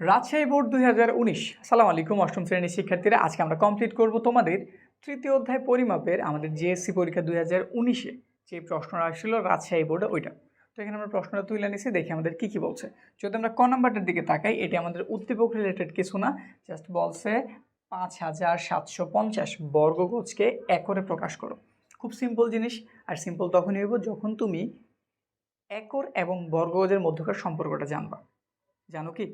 Rajshahi board দুই হাজার উনিশ। সালাম আলাইকুম, অষ্টম শ্রেণির শিক্ষার্থীরা। আজকে আমরা কমপ্লিট করব তোমাদের তৃতীয় অধ্যায় পরিমাপের, আমাদের জিএসসি পরীক্ষা দুই হাজার উনিশে। যে প্রশ্নটা আসছিল রাজশাহী বোর্ডে, ওইটা। তো এখানে আমরা প্রশ্নটা তুলে নিছি, দেখি আমাদের কী কী বলছে। যদি আমরা ক নাম্বারটার দিকে তাকাই, এটি আমাদের উদ্দীপক রিলেটেড কিছু না জাস্ট বলছে পাঁচ হাজার সাতশো পঞ্চাশ বর্গগোজকে একরে প্রকাশ করো। খুব সিম্পল জিনিস, আর সিম্পল তখনই হইব যখন তুমি একর এবং বর্গগজের মধ্যকার সম্পর্কটা জানবা। জানো কি?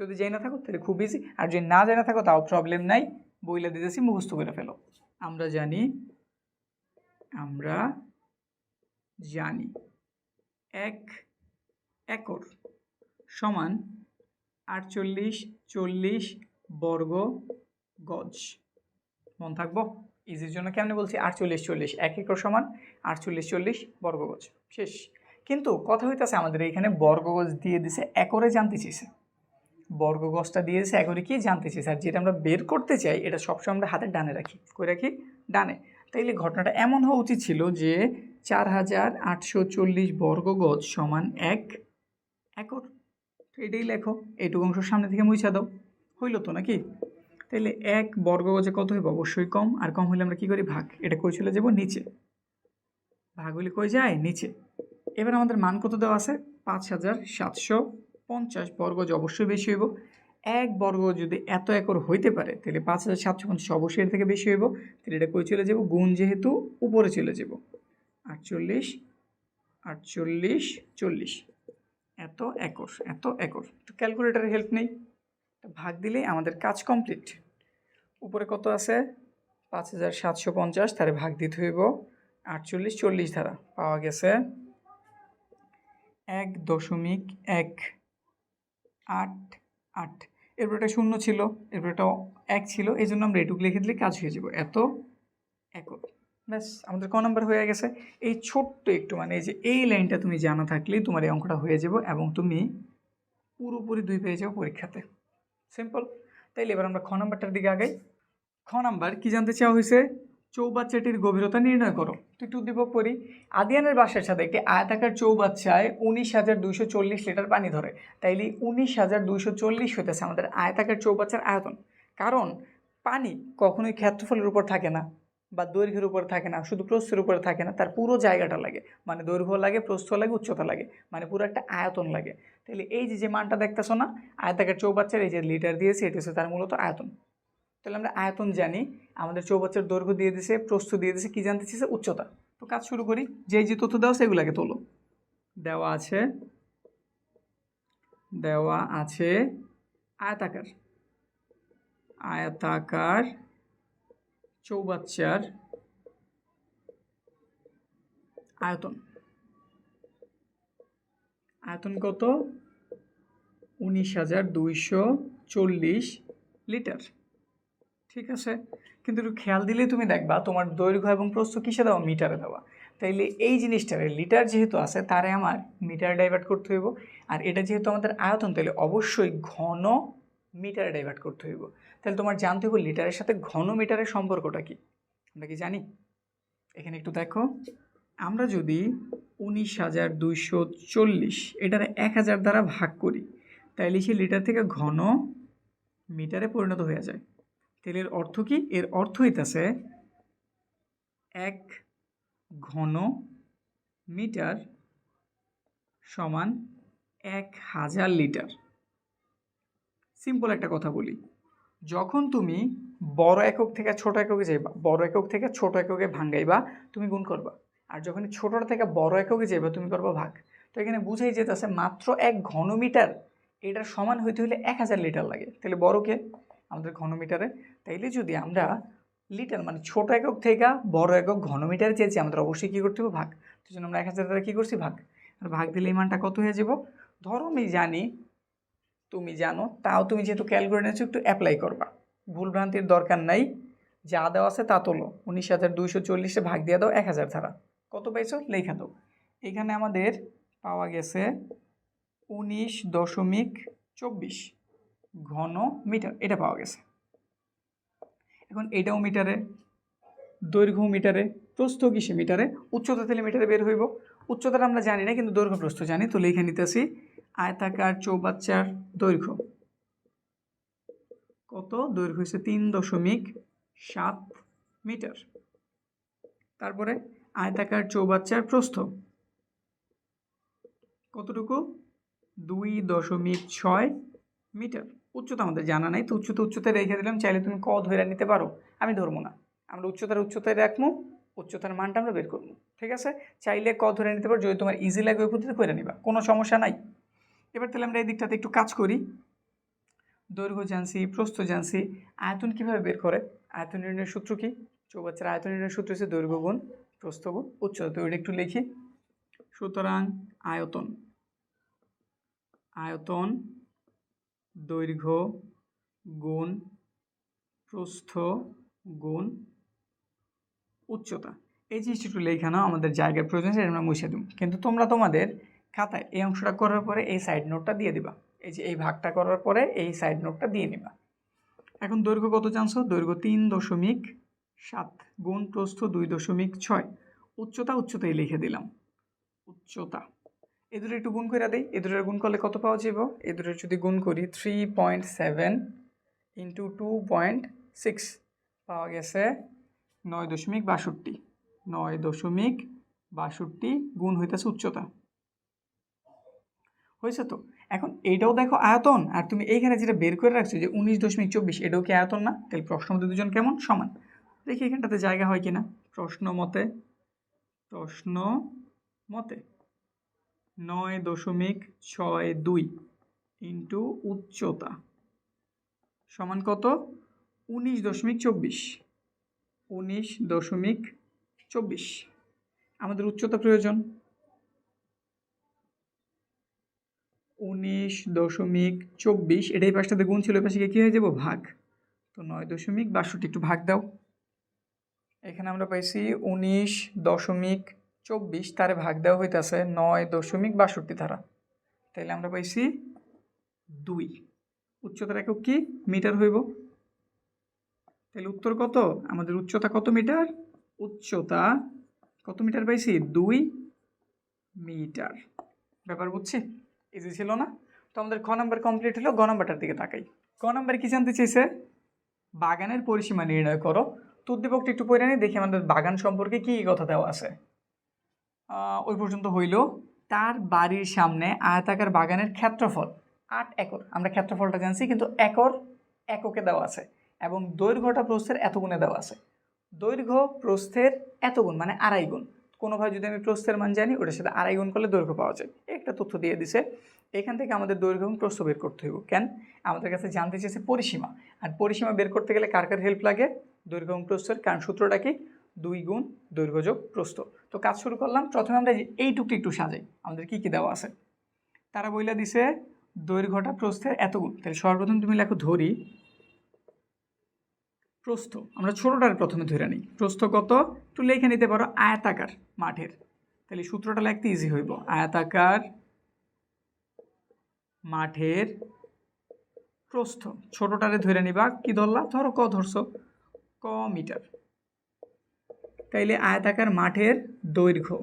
যদি জেনে থাকো, তাহলে খুব ইজি আর যদি না জেনে থাকো, তাও প্রবলেম নাই। বইলে দিতেছি মুখস্থ করে ফেলো। আমরা জানি আমরা জানি। এক একর সমান আটচল্লিশ চল্লিশ বর্গ গজ। মন থাকব? ইজির জন্য কেমনে বলছি? আটচল্লিশ চল্লিশ। এক একর সমান আটচল্লিশ চল্লিশ বর্গ গজ। শেষ। কিন্তু কথা হইতেছে, আমাদের এখানে বর্গগজ দিয়ে দিছে, একরে জানতে চেয়েছে বর্গগজটা দিয়ে দিছে একরে কি জানতে চেয়েছে আর যেটা আমরা বের করতে চাই, এটা সবসময় আমরা হাতে ডানে রাখি কই রাখি ডানে। তাইলে ঘটনাটা এমন হওয়া উচিত ছিল যে চার হাজার আটশো চল্লিশ বর্গগজ সমান এক একর। এটাই লেখো, এইটুকু অংশ সামনে থেকে মুছা দাও। হইল তো নাকি? তাইলে এক বর্গগজে কত হইব? অবশ্যই কম, আর কম হলে আমরা কী করি? ভাগ। এটা কই চলে যাব? নিচে। ভাগ হলে কই যায়? নিচে। এবার আমাদের মান কত দেওয়া আছে? পাঁচ হাজার সাতশো পঞ্চাশ বর্গজ অবশ্যই বেশি হইব। এক বর্গ যদি এত একর হইতে পারে, তাহলে পাঁচ হাজার সাতশো পঞ্চাশ অবশ্যই এর থেকে বেশি হইব। তাহলে এটা কই চলে যাব? গুণ যেহেতু উপরে চলে যাব। আটচল্লিশ আটচল্লিশ, চল্লিশ। এত একর এত একর। তো ক্যালকুলেটারের হেল্প নেই। ভাগ দিলে আমাদের কাজ কমপ্লিট উপরে কত আছে? পাঁচ হাজার সাতশো পঞ্চাশ তারে ভাগ দিতে হইব আটচল্লিশ, চল্লিশ ধারা। পাওয়া গেছে এক দশমিক এক। আট আট। এরপর একটা শূন্য ছিল এরপর একটা এক ছিল, এই জন্য আমরা এটুকু লিখে দিলে কাজ হয়ে যাব। এত? একর ব্যাস, আমাদের ক নাম্বার হয়ে গেছে। এই ছোট্ট একটু মানে এই যে এই লাইনটা তুমি জানা থাকলেই তোমার এই অঙ্কটা হয়ে যাব এবং তুমি পুরোপুরি দুই পেয়ে যাও পরীক্ষাতে। সিম্পল। তাইলে এবার আমরা খ নাম্বারটার দিকে আগাই। খ নাম্বার কি জানতে চাওয়া হয়েছে? চৌবাচ্চাটির গভীরতা নির্ণয় করো। তো একটু উদ্দীপক করি আদিয়ানের বাসার সাথে একটি আয়তাকার চৌবাচ্চায় উনিশ হাজার দুইশো চল্লিশ লিটার পানি ধরে। তাইলে উনিশ হাজার দুইশো চল্লিশ হইতেছে আমাদের আয়তাকার চৌবাচ্চার আয়তন। কারণ পানি কখনোই ক্ষেত্রফলের উপর থাকে না বা দৈর্ঘ্যের উপর থাকে না, শুধু প্রস্থের উপরে থাকে না, তার পুরো জায়গাটা লাগে। মানে দৈর্ঘ্য লাগে, প্রস্থ লাগে, উচ্চতা লাগে মানে পুরো একটা আয়তন লাগে। তাহলে এই যে যে মানটা দেখতেছো না, আয়তাকার চৌবাচ্চার এই যে লিটার দিয়েছে, এটি হচ্ছে তার মূলত আয়তন। তাহলে আমরা আয়তন জানি। আমাদের চৌবাচ্চার দৈর্ঘ্য দিয়ে দিছে, প্রস্থ দিয়ে দিছে, কী জানতে চেয়েছে উচ্চতা। তো কাজ শুরু করি। যেই যে তথ্য দেওয়া সেগুলোকে তোলো। দেওয়া আছে। দেওয়া আছে আয়তাকার। আয়তাকার চৌবাচ্চার আয়তন। আয়তন কত? উনিশ হাজার দুইশো চল্লিশ লিটার। ঠিক আছে? কিন্তু একটু খেয়াল দিলেই তুমি দেখবা তোমার দৈর্ঘ্য এবং প্রস্থ কিসে দেওয়া? মিটারে দেওয়া। তাইলে এই জিনিসটারে লিটার যেহেতু আছে, তারে আমার মিটার ডাইভার্ট করতে হইব। আর এটা যেহেতু আমাদের আয়তন তাহলে অবশ্যই ঘন মিটারে ডাইভার্ট করতে হইব। তাহলে তোমার জানতে হবে লিটারের সাথে ঘন মিটারের সম্পর্কটা কি? আমরা কি জানি? এখানে একটু দেখো। আমরা যদি উনিশ হাজার দুইশো চল্লিশ এটারে এক হাজার দ্বারা ভাগ করি, তাইলে সে লিটার থেকে ঘন মিটারে পরিণত হয়ে যায়। তাহলে এর অর্থ কি? এর অর্থ হইতেছে এক ঘন মিটার সমান এক হাজার লিটার। সিম্পল একটা কথা বলি। যখন তুমি বড় একক থেকে ছোট এককে যাইবা, বড় একক থেকে ছোট এককে ভাঙ্গাইবা, তুমি গুণ করবা। আর যখন ছোটটা থেকে বড় এককে যাইবা, তুমি করবা ভাগ। তো এখানে বুঝাই যেতেছে মাত্র এক ঘনমিটার এটার সমান হইতে হলে এক হাজার লিটার লাগে। তাহলে বড়কে আমাদের ঘনমিটারে। তাইলে যদি আমরা লিটার মানে ছোট একক থেকে বড় একক ঘনমিটারে চেয়েছি আমাদের অবশ্যই কী করতে হবে? ভাগ। তো জন্য আমরা এক হাজার দ্বারা কী করছি? ভাগ। আর ভাগ দিলে এই মানটা কত হয়ে যাব? ধরো আমি জানি তুমি জানো তাও তুমি যেহেতু ক্যালকুলেট নিয়েছো একটু অ্যাপ্লাই করবা। ভুলভ্রান্তির দরকার নাই। যা দেওয়া আছে তা তোলো। উনিশ হাজার দুইশো চল্লিশে ভাগ দিয়ে দাও এক হাজার ধারা কত পাইছো? লেখা দাও। এখানে আমাদের পাওয়া গেছে উনিশ দশমিক চব্বিশ। ঘন মিটার এটা পাওয়া গেছে। এখন এটাও মিটারে, দৈর্ঘ্য মিটারে প্রস্থ কিসে মিটারে, উচ্চতা তাহলে মিটারে বের হইব। উচ্চতাটা আমরা জানি না, কিন্তু দৈর্ঘ্য, প্রস্থ জানি। তো লিখে নিতেছি আয়তাকার চৌবাচ্চার দৈর্ঘ্য। কত? দৈর্ঘ্য হচ্ছে তিন দশমিক সাত মিটার। তারপরে আয়তাকার চৌবাচ্চার প্রস্থ। কতটুকু? দুই দশমিক ছয় মিটার। উচ্চতা আমাদের জানা নাই, তো উচ্চতা উচ্চতায় রেখে দিলাম, চাইলে তুমি ক ধরে নিতে পারো, আমি ধরবো না। আমরা উচ্চতার উচ্চতায় রাখব, উচ্চতার মানটা আমরা বের করব, ঠিক আছে? চাইলে ক ধরে নিতে পারো, যদি তোমার ইজি লাগবে ওই পদ্ধতিতে করে নিবা, কোনো সমস্যা নাই। এবার তাহলে আমরা এই দিকটাতে একটু কাজ করি। দৈর্ঘ্য জানছি, প্রস্থ জানছি, আয়তন কীভাবে বের করে? আয়তন নির্ণয়ের সূত্র কি? চৌবাচ্চার আয়তন নির্ণয়ের সূত্র হচ্ছে দৈর্ঘ্য গুণ, প্রস্থ গুণ, উচ্চতা। ওইটা একটু লিখি। সুতরাং আয়তন আয়তন দৈর্ঘ্য গুণ প্রস্থ গুণ উচ্চতা। এই জিনিসটা একটু লেখা নাও আমাদের জায়গার প্রয়োজন সেটা আমরা মুছে দেব। কিন্তু তোমরা তোমাদের খাতায় এই অংশটা করার পরে এই সাইড নোটটা দিয়ে দিবা। এই যে এই ভাগটা করার পরে এই সাইড নোটটা দিয়ে নিবা। এখন দৈর্ঘ্য কত জানছো? দৈর্ঘ্য তিন দশমিক সাত গুণ প্রস্থ দুই দশমিক ছয়। উচ্চতা উচ্চতাই লিখে দিলাম। উচ্চতা। এ দুটো একটু গুণ করে দিই। এ দুটোর গুণ করলে কত পাওয়া যাব এ দুটো যদি গুণ করি three point seven into two point six পাওয়া গেছে নয় দশমিক বাষট্টি। নয় দশমিক বাষট্টি গুণ হইতেছে উচ্চতা। হয়েছে তো? এখন এইটাও দেখো আয়তন। আর তুমি এইখানে যেটা বের করে রাখছো যে উনিশ দশমিক চব্বিশ, এটাও কি আয়তন না? তাহলে প্রশ্ন মতে দুজন কেমন? সমান। দেখি এখানটাতে জায়গা হয় কিনা। প্রশ্ন মতে প্রশ্ন মতে। নয় দশমিক ছয় দুই ইন্টু উচ্চতা সমান কত? উনিশ দশমিক চব্বিশ। উনিশ দশমিক চব্বিশ। আমাদের উচ্চতা প্রয়োজন। উনিশ দশমিক চব্বিশ, এটাই পাশটাতে গুণ ছিল পাশে কী হয়ে যাব? ভাগ। তো নয় দশমিক বাষট্টি, একটু ভাগ দাও। এখানে আমরা পাইছি উনিশ দশমিক চব্বিশ, তারে ভাগ দেওয়া হইতেছে নয় দশমিক বাষট্টি ধারা। তাইলে আমরা পাইছি দুই। উচ্চতার একক কি? মিটার হইব। তাহলে উত্তর কত? আমাদের উচ্চতা কত মিটার? উচ্চতা কত মিটার পাইছি? দুই মিটার। ব্যাপার বুঝছি? ইজি ছিল না? তো আমাদের খ নাম্বার কমপ্লিট হলো, গ নাম্বারটার দিকে তাকাই। ক নাম্বার কি জানতে চেয়েছে বাগানের পরিসীমা নির্ণয় করো। তো উদ্দীপকটা একটু নিই দেখি আমাদের বাগান সম্পর্কে কী কথা দেওয়া আছে। ওই পর্যন্ত হইল। তার বাড়ির সামনে আয়তাকার বাগানের ক্ষেত্রফল আট একর। আমরা ক্ষেত্রফলটা জানছি, কিন্তু একর এককে দেওয়া আছে এবং দৈর্ঘ্যটা প্রস্থের এত গুণে দেওয়া আছে। দৈর্ঘ্য প্রস্থের এত গুণ মানে আড়াই গুণ। কোনোভাবে যদি আমি প্রস্থের মান জানি, ওটার সাথে আড়াই গুণ করলে দৈর্ঘ্য পাওয়া যায়। একটা তথ্য দিয়ে দিছে, এখান থেকে আমাদের দৈর্ঘ্য এবং প্রস্থ বের করতে হইব। কেন? আমাদের কাছে জানতে চেয়েছে পরিসীমা। আর পরিসীমা বের করতে গেলে কার কার হেল্প লাগে? দৈর্ঘ্য এবং প্রস্থের, কারণ সূত্রটা কি? দুই গুণ দৈর্ঘ্য যোগ প্রস্থ। তো কাজ শুরু করলাম। প্রথমে আমরা এইটুকু একটু সাজাই। আমাদের কি কি দেওয়া আছে? তারা বইলা দিছে দৈর্ঘ্যটা প্রস্থের এত গুণ। তাহলে সর্বপ্রথম তুমি লেখো ধরি। প্রস্থ। আমরা ছোটোটার প্রথমে ধরে নিই। প্রস্থ কত? একটু লিখে নিতে পারো, আয়তাকার মাঠের। তাহলে সূত্রটা লিখতে ইজি হইব। আয়তাকার মাঠের প্রস্থ। ছোটোটারে ধরে নিবা। কি ধরলা? ধরো ক ধরছো? ক মিটার। তাইলে আয়তাকার মাঠের দৈর্ঘ্য।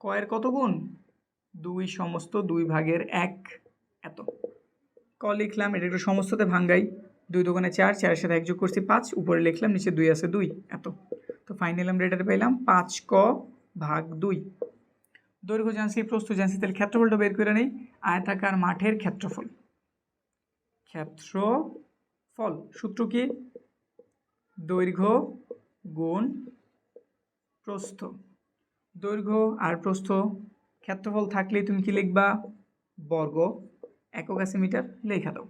কয়ের কত গুণ? দুই সমস্ত দুই ভাগের এক এত। ক লিখলাম, এটা একটু সমস্ততে ভাঙ্গাই। দুই দোকানে চার, চারের সাথে এক যোগ করছি পাঁচ, উপরে লিখলাম, নিচে দুই আছে দুই, এত। তো ফাইনাল আমরা এটাতে পাইলাম পাঁচ ক ভাগ দুই। দৈর্ঘ্য জানছি, প্রস্থ জানছি তাহলে ক্ষেত্রফলটা বের করে নেই। আয়তাকার মাঠের ক্ষেত্রফল। ক্ষেত্রফল। সূত্র কি? দৈর্ঘ্য গুণ প্রস্থ। দৈর্ঘ্য আর প্রস্থ ক্ষেত্রফল থাকলেই তুমি কি লিখবা? বর্গ। একক আছে মিটার লেখা দাও।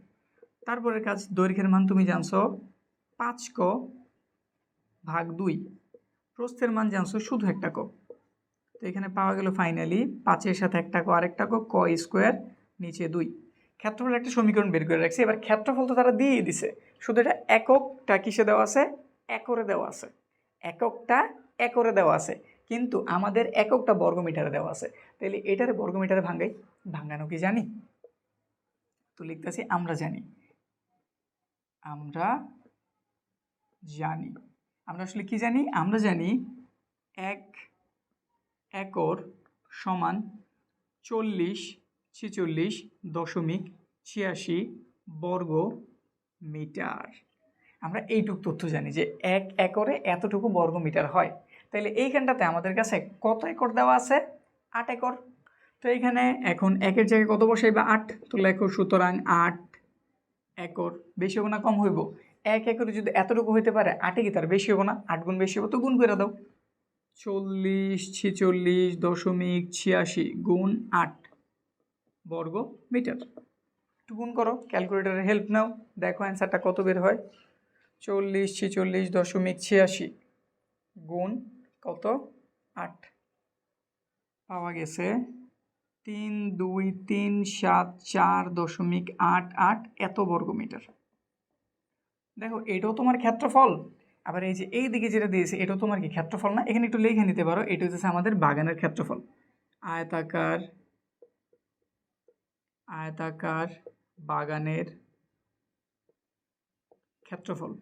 তারপরের কাজ, দৈর্ঘ্যের মান তুমি জানছো পাঁচ ক ভাগ দুই। প্রস্থের মান জানছো শুধু একটা ক। তো এখানে পাওয়া গেল ফাইনালি পাঁচের সাথে একটা ক, আরেকটা ক ক স্কোয়ার নিচে দুই। ক্ষেত্রফল একটা সমীকরণ বের করে রাখছে। এবার ক্ষেত্রফল তো তারা দিয়ে দিছে। শুধু এটা এককটা কিসে দেওয়া আছে? একরে দেওয়া আছে। এককটা একরে দেওয়া আছে। কিন্তু আমাদের এককটা বর্গমিটারে দেওয়া আছে। তাহলে এটারে বর্গমিটারে ভাঙ্গাই, ভাঙ্গানো কি জানি? তো লিখতেছি আমরা জানি। আমরা জানি। আমরা আসলে কি জানি? আমরা জানি এক একর সমান চল্লিশ ছেচল্লিশ দশমিক ছিয়াশি বর্গ মিটার আমরা এইটুক তথ্য জানি যে এক একরে এতটুকু বর্গ মিটার হয়। তাহলে এইখানটাতে আমাদের কাছে কত একর দেওয়া আছে? আট একর। তো এইখানে এখন একের জায়গায় কত বসাই বা আট। তো লেখো সুতরাং আট একর। বেশি হব না, কম হইব। এক একরে যদি এতটুকু হইতে পারে, আটে কি তার বেশি হব না? আট গুণ বেশি হব তো গুণ করে দাও। চল্লিশ ছেচল্লিশ দশমিক ছিয়াশি গুণ আট বর্গ মিটার একটু গুণ করো, ক্যালকুলেটারের হেল্প নাও। দেখো অ্যান্সারটা কত বের হয়। চল্লিশ, ছেচল্লিশ দশমিক ছিয়াশি। গুণ কত? আট। পাওয়া গেছে তিন, দুই, তিন, সাত, চার দশমিক আট আট এত বর্গমিটার। দেখো, এটাও তোমার ক্ষেত্রফল। আবার এই যে এই দিকে যেটা দিয়েছে, এটাও তোমার কি ক্ষেত্রফল না? এখানে একটু লিখে নিতে পারো, এটা হচ্ছে আমাদের বাগানের ক্ষেত্রফল। আয়তাকার আয়তাকার বাগানের ক্ষেত্রফল।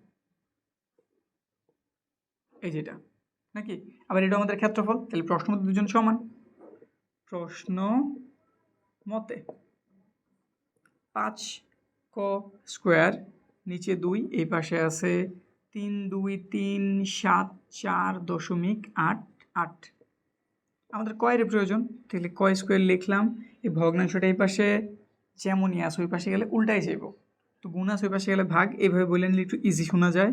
এই যেটা নাকি? আবার এটা আমাদের ক্ষেত্রফল, তাহলে প্রশ্ন মতে দুজন সমান। প্রশ্ন মতে পাঁচ ক স্কোয়ার নিচে দুই, এই পাশে আছে তিন, দুই, তিন, সাত, চার দশমিক আট আট। আমাদের কয়ের প্রয়োজন, তাহলে কয় স্কোয়ার লিখলাম, এই ভগ্নাংশটা এই পাশে যেমনই আছে, ওই পাশে গেলে উল্টাই যাইব। তো গুণ আছে, ওই পাশে গেলে ভাগ, এইভাবে বলে নিলে একটু ইজি শোনা যায়।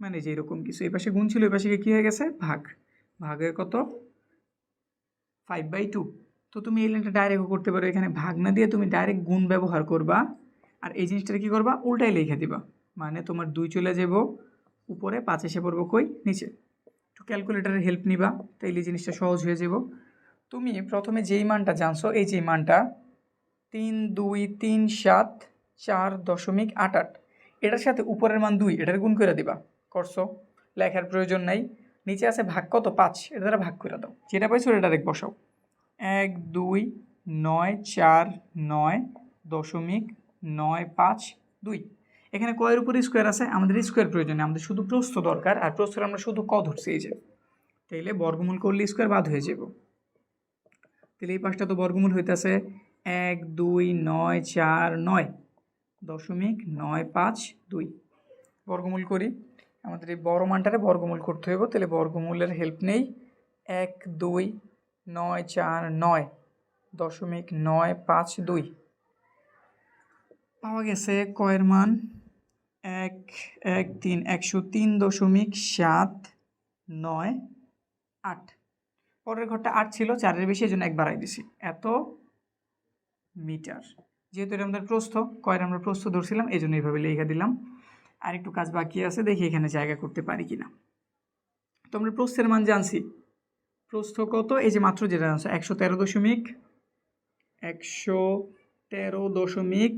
মানে যে এরকম কিছু, এই পাশে গুণ ছিল, এই পাশে কী হয়ে গেছে? ভাগ। ভাগের কত? ফাইভ বাই টু তো তুমি এই লাইনটা ডাইরেক্টও করতে পারো। এখানে ভাগ না দিয়ে তুমি ডাইরেক্ট গুণ ব্যবহার করবা। আর এই জিনিসটা কী করবা? উল্টাই লিখে দিবা। মানে তোমার দুই চলে যাব, উপরে পাঁচ এসে পড়ব কই? নিচে। একটু ক্যালকুলেটারের হেল্প নিবা, তাইলে জিনিসটা সহজ হয়ে যাব। তুমি প্রথমে যেই মানটা জানছো, এই যে মানটা, তিন, দুই, তিন, সাত, চার দশমিক আট আট। এটার সাথে উপরের মান দুই, এটার গুণ করে দিবা। করছ? লেখার প্রয়োজন নাই। নিচে আছে ভাগ কত? পাঁচ। এটা দ্বারা ভাগ করে দাও। যেটা পাইছো এটা ডাইরেক্ট বসাও। এক, দুই, নয়, চার, নয়, দশমিক নয়, পাঁচ, দুই। এখানে কয়ের উপরে স্কোয়ার আছে? আমাদের স্কোয়ার প্রয়োজন নেই। আমাদের শুধু প্রস্থ দরকার। আর প্রস্থের আমরা শুধু ক ধরছি এই যে। তাইলে বর্গমূল করলে স্কোয়ার বাদ হয়ে যাব তাহলে এই পাঁচটা তো বর্গমূল হইতেছে এক, দুই, নয়, চার, নয়, দশমিক নয়, পাঁচ, দুই। বর্গমূল করি। আমাদের এই বড় মানটারে বর্গমূল করতে হইব, তাহলে বর্গমূলের হেল্প নেই। এক, দুই, নয়, চার, নয়, দশমিক নয়, পাঁচ, দুই। পাওয়া গেছে কয়ের মান এক এক, তিন, একশো তিন দশমিক সাত, নয়, আট। পরের ঘরটা আট ছিল, চারের বেশি, এই জন্য এক বাড়াই দিছি। এত মিটার। যেহেতু এটা আমাদের প্রস্থ, কয়ের আমরা প্রস্থ ধরছিলাম, এই জন্য এইভাবে লিখে দিলাম। আর একটু কাজ বাকি আছে, দেখি এখানে জায়গা করতে পারি কিনা। তো আমরা প্রস্থের মান জানছি। প্রস্থ কত? এই যে মাত্র যেটা জানছো, একশো তেরো দশমিক, একশো তেরো দশমিক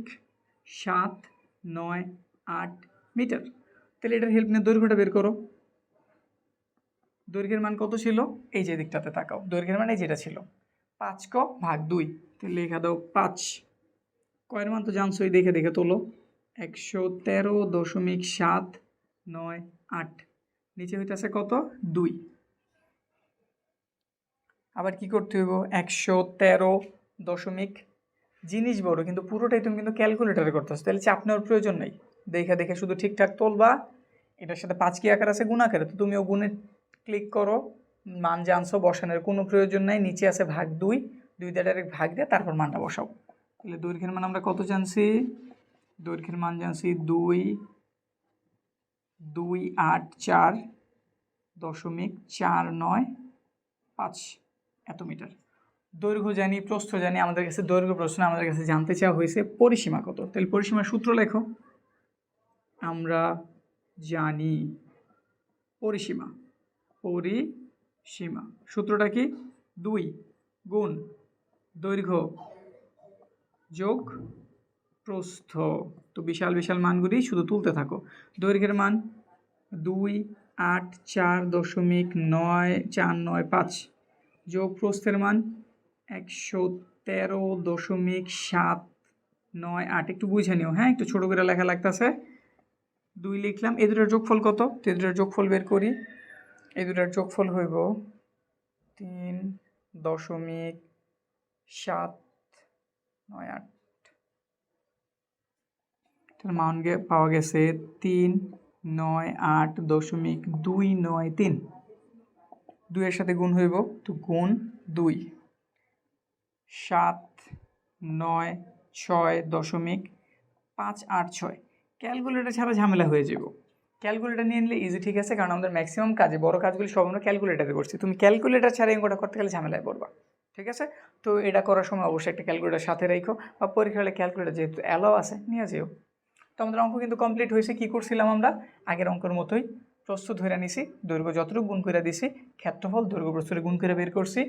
সাত নয় আট মিটার। তাহলে এটার হেল্প নিয়ে দৈর্ঘ্যটা বের করো। দৈর্ঘ্যের মান কত ছিল? এই যে দিকটাতে তাকাও। দৈর্ঘ্যের মান যেটা ছিল। পাঁচ ক ভাগ দুই। তাহলে লেখা দাও পাঁচ। কয়ের মান তো জানছোই, দেখে দেখে তোলো। একশো তেরো দশমিক সাত নয় আট। নিচে হইতেছে কত? দুই। আবার কি করতে হইব? একশো তেরো দশমিক জিনিস বড়, কিন্তু পুরোটাই তুমি কিন্তু ক্যালকুলেটারে করতেছো, তাহলে চাপ নেওয়ার প্রয়োজন নেই। দেখে দেখে শুধু ঠিকঠাক তোলবা, এটার সাথে পাঁচ কি আকার আছে? গুণ আকারে, তো তুমিও গুণে ক্লিক করো, মান জানছো, বসানোর কোনো প্রয়োজন নাই, নিচে আছে ভাগ দুই দুই দিয়ে ডাইরেক্ট ভাগ দিয়ে তারপর মানটা বসাও। তাহলে দৈর্ঘ্যের মান আমরা কত জানছি? দৈর্ঘ্যের মান জানছি দুই দুই আট চার দশমিক চার নয় পাঁচ এত মিটার দৈর্ঘ্য জানি, প্রস্থ জানি, আমাদের কাছে দৈর্ঘ্য প্রশ্ন, আমাদের কাছে জানতে চাওয়া হয়েছে পরিসীমা কত? তাহলে পরিসীমার সূত্র লেখো। আমরা জানি পরিসীমা পরিসীমা। সূত্রটা কি? দুই গুণ দৈর্ঘ্য যোগ প্রস্থ। তো বিশাল বিশাল মানগুলি শুধু তুলতে থাকো। দৈর্ঘ্যের মান দুই, আট, চার দশমিক নয়, চার, নয়, পাঁচ। যোগ প্রস্থের মান একশো তেরো দশমিক সাত নয় আট। একটু বুঝে নিও হ্যাঁ? একটু ছোটো করে লেখা লাগতেছে। দুই লিখলাম, এই দুটার যোগফল কত? তো এই দুটার যোগফল বের করি। এই দুটার যোগফল হইব তিন দশমিক সাত নয় আট। তাহলে মান পাওয়া গেছে তিন নয় আট দশমিক দুই নয় তিন। দুইয়ের সাথে গুণ হইব তো গুণ দুই। সাত নয় ছয় দশমিক পাঁচ আট ছয়। ক্যালকুলেটর ছাড়া ঝামেলা হয়ে যাব ক্যালকুলেটর নিয়ে নিলে ইজি ঠিক আছে, কারণ আমাদের ম্যাক্সিমাম কাজে, বড় কাজগুলি সব আমরা ক্যালকুলেটারে করছি। তুমি ক্যালকুলেটর ছাড়া এগুলো করতে গেলে ঝামেলায় পড়বা, ঠিক আছে? তো এটা করার সময় অবশ্যই একটা ক্যালকুলেটার সাথে রাখো বা পরীক্ষা হলে ক্যালকুলেটর যেহেতু অ্যালাও আছে, নিয়ে যেও। তো আমাদের অঙ্ক কিন্তু কমপ্লিট হয়েছে। কী করছিলাম আমরা? আগের অঙ্কের মতোই প্রস্তুত ধরে নিছি, দৈর্ঘ্য যতটুকু গুণ করে দিছি, ক্ষেত্রফল দৈর্ঘ্য প্রস্তুতে গুণ করে বের করছি।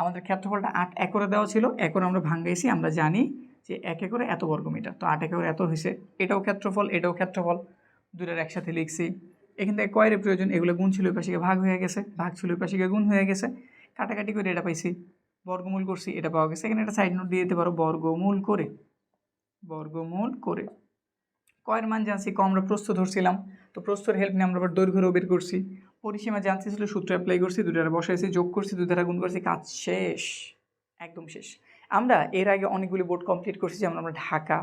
আমাদের ক্ষেত্রফলটা আট একরে দেওয়া ছিল, একরে আমরা ভাঙ্গাইছি আমরা জানি যে এক একরে এত বর্গমিটার। তো আট একরে এত হয়েছে এটাও ক্ষেত্রফল এটাও ক্ষেত্রফল। দুটার একসাথে লিখছি, এখান থেকে কয়ের প্রয়োজন, এগুলো গুণ ছিল ওই পাশে ভাগ হয়ে গেছে, ভাগ ছিল ওই পাশে গুণ হয়ে গেছে। কাটাকাটি করে এটা পাইছি, বর্গমূল করছি, এটা পাওয়া গেছে। এখানে একটা সাইড নোট দিয়ে দিতে পারো, বর্গমূল করে বর্গমূল করে। কয়ের মান জানছি, ক আমরা প্রস্থ ধরছিলাম। তো প্রস্থর হেল্প নিয়ে আমরা আবার দৈর্ঘ্য বের করছি। পরিসীমা জানতে ছিল সূত্র অ্যাপ্লাই করছি দুটার বসাইছি, যোগ করছি দুটারা গুণ করছি, কাজ শেষ, একদম শেষ। আমরা এর আগে অনেকগুলি বোর্ড কমপ্লিট করছি, যেমন আমরা ঢাকা,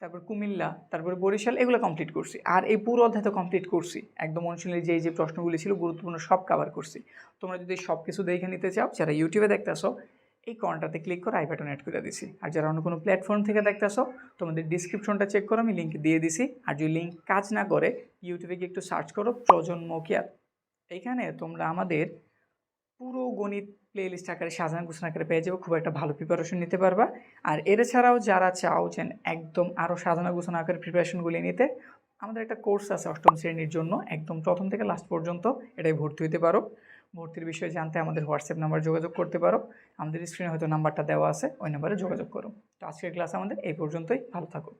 তারপর কুমিল্লা, তারপরে বরিশাল, এগুলো কমপ্লিট করছি। আর এই পুরো অধ্যায় তো কমপ্লিট করছি। একদম অনুশীলনের যে যে প্রশ্নগুলি ছিল, গুরুত্বপূর্ণ সব কভার করছি। তোমরা যদি সব কিছু দেখে নিতে চাও, যারা ইউটিউবে দেখতেছো এই কর্নারটাতে ক্লিক করে আই বাটন অ্যাড করে দিছি। আর যারা অন্য কোনো প্ল্যাটফর্ম থেকে দেখতেছো, তোমাদের ডিসক্রিপশনটা চেক করো, আমি লিঙ্ক দিয়ে দিছি। আর যদি লিঙ্ক কাজ না করে ইউটিউবে গিয়ে একটু সার্চ করো, প্রজন্ম কেয়ার এইখানে তোমরা আমাদের পুরো গণিত প্লে লিস্ট আকারে, সাজানো গুছানো আকারে পেয়ে যাব, খুব একটা ভালো প্রিপারেশন নিতে পারবা। আর এর ছাড়াও যারা চাও যে একদম আরও সাজানো গুছানো আকারে প্রিপারেশনগুলি নিতে, আমাদের একটা কোর্স আছে অষ্টম শ্রেণির জন্য, একদম প্রথম থেকে লাস্ট পর্যন্ত এটাই ভর্তি হতে পারো। ভর্তির বিষয়ে জানতে আমাদের হোয়াটসঅ্যাপ নাম্বার যোগাযোগ করতে পারো। আমাদের স্ক্রিনে হয়তো নাম্বারটা দেওয়া আছে, ওই নাম্বারে যোগাযোগ করো। তো আজকের ক্লাস আমাদের এই পর্যন্তই। ভালো থাকো।